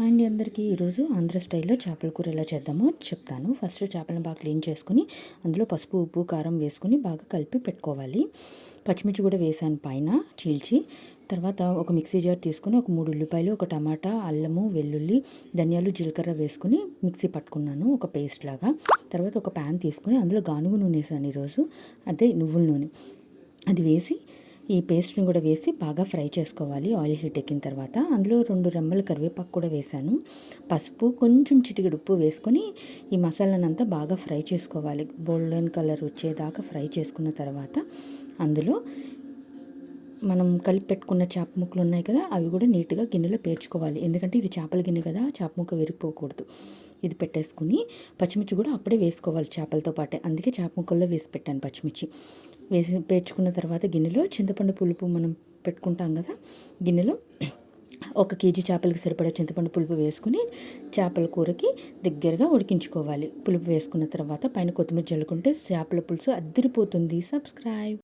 And అందరికీ. ఈరోజు ఆంధ్ర స్టైల్లో చేపల కూర ఎలా చేద్దామో చెప్తాను. ఫస్ట్ చేపలను బాగా క్లీన్ చేసుకుని అందులో పసుపు ఉప్పు కారం వేసుకుని బాగా కలిపి పెట్టుకోవాలి. పచ్చిమిర్చి కూడా వేసాను పైన చీల్చి. తర్వాత ఒక మిక్సీ జార్ తీసుకుని ఒక మూడు ఉల్లిపాయలు ఒక టమాటా అల్లము వెల్లుల్లి ధనియాలు జీలకర్ర వేసుకుని మిక్సీ పట్టుకున్నాను ఒక పేస్ట్ లాగా. తర్వాత ఒక ప్యాన్ తీసుకుని అందులో గానుగు నూనె వేసాను ఈరోజు. అదే నువ్వుల నూనె. అది వేసి ఈ పేస్ట్ని కూడా వేసి బాగా ఫ్రై చేసుకోవాలి. ఆయిల్ హీట్ ఎక్కిన తర్వాత అందులో రెండు రెమ్మల కరివేపాకు కూడా వేశాను పసుపు కొంచెం చిటికెడు ఉప్పు వేసుకొని ఈ మసాలానంతా బాగా ఫ్రై చేసుకోవాలి. గోల్డెన్ కలర్ వచ్చేదాకా ఫ్రై చేసుకున్న తర్వాత అందులో మనం కలిపి పెట్టుకున్న చేప ముక్కలు ఉన్నాయి కదా అవి కూడా నీట్గా గిన్నెలో పేర్చుకోవాలి. ఎందుకంటే ఇది చేపల గిన్నె కదా చేప ముక్క విరిగిపోకూడదు. ఇది పెట్టేసుకుని పచ్చిమిర్చి కూడా అప్పుడే వేసుకోవాలి చేపలతో పాటే. అందుకే చేప ముక్కల్లో వేసి పెట్టాను పచ్చిమిర్చి. వేసి పేర్చుకున్న తర్వాత గిన్నెలో చింతపండు పులుపు మనం పెట్టుకుంటాం కదా గిన్నెలో ఒక కేజీ చేపలకి సరిపడా చింతపండు పులుపు వేసుకుని చేపల కూరకి దగ్గరగా ఉడికించుకోవాలి. పులుపు వేసుకున్న తర్వాత పైన కొత్తిమీర చల్లుకుంటే చేపల పులుసు అద్దరిపోతుంది. సబ్స్క్రైబ్